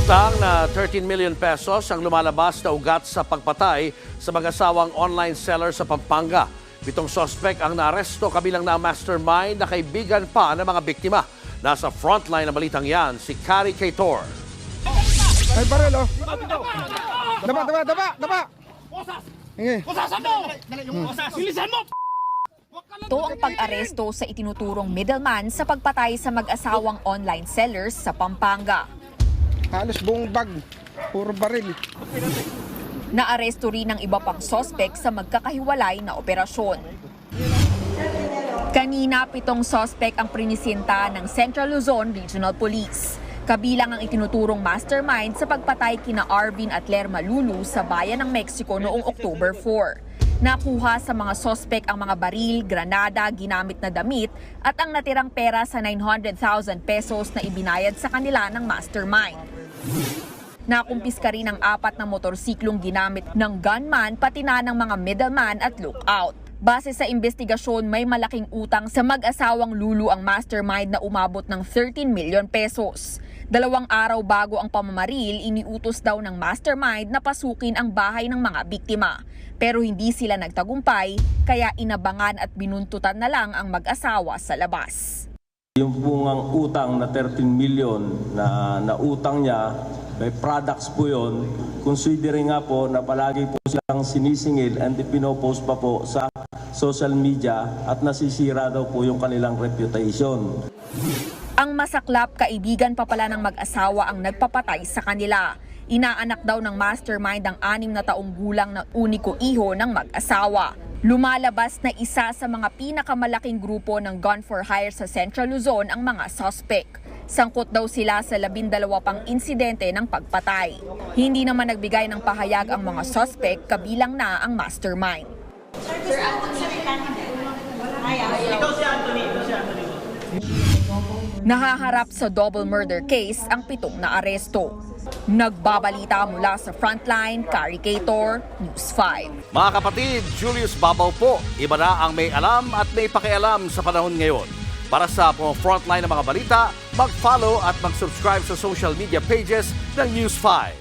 Utang na 13 million pesos ang lumalabas na ugat sa pagpatay sa mag-asawang online seller sa Pampanga. Pitong sospek ang naaresto kabilang na mastermind na kaibigan pa ng mga biktima. Nasa frontline ng balitang yan, si Kari Kaitor. Ay, baril, oh. Daba, daba, daba, daba. Hingi. Ito ang pag-aresto sa itinuturong middleman sa pagpatay sa mag-asawang online sellers sa Pampanga. Halos buong bag. Puro baril. Naaresto rin ang iba pang sospek sa magkakahiwalay na operasyon. Kanina, pitong sospek ang prinisinta ng Central Luzon Regional Police. Kabilang ang itinuturong mastermind sa pagpatay kina Arvin at Lerma Lulu sa bayan ng Mexico noong October 4. Nakuha sa mga sospek ang mga baril, granada, ginamit na damit at ang natirang pera sa 900,000 pesos na ibinayad sa kanila ng mastermind. Nakumpiska rin ang apat na motorsiklong ginamit ng gunman pati na ng mga middleman at lookout. Base sa investigasyon, may malaking utang sa mag-asawang Lulu ang mastermind na umabot ng 13 million pesos. Dalawang araw bago ang pamamaril, iniutos daw ng mastermind na pasukin ang bahay ng mga biktima. Pero hindi sila nagtagumpay, kaya inabangan at binuntutan na lang ang mag-asawa sa labas. Yung bungang utang na 13 million na nautang niya, may products po yun. Considering nga po na palagi po silang sinisingil and pinopost pa po sa social media at nasisira daw po yung kanilang reputation. Ang masaklap kaibigan pa pala ng mag-asawa ang nagpapatay sa kanila. Inaanak daw ng mastermind ang anim na taong gulang na uniko iho ng mag-asawa. Lumalabas na isa sa mga pinakamalaking grupo ng gun for hire sa Central Luzon ang mga suspect. Sangkot daw sila sa labindalawa pang insidente ng pagpatay. Hindi naman nagbigay ng pahayag ang mga suspect kabilang na ang mastermind. Nahaharap sa double murder case ang pitong na aresto. Nagbabalita mula sa Frontline, Caricator, News 5. Mga kapatid, Julius Babaw po. Iba na ang may alam at may pakialam sa panahon ngayon. Para sa frontline ng mga balita, mag-follow at mag-subscribe sa social media pages ng News 5.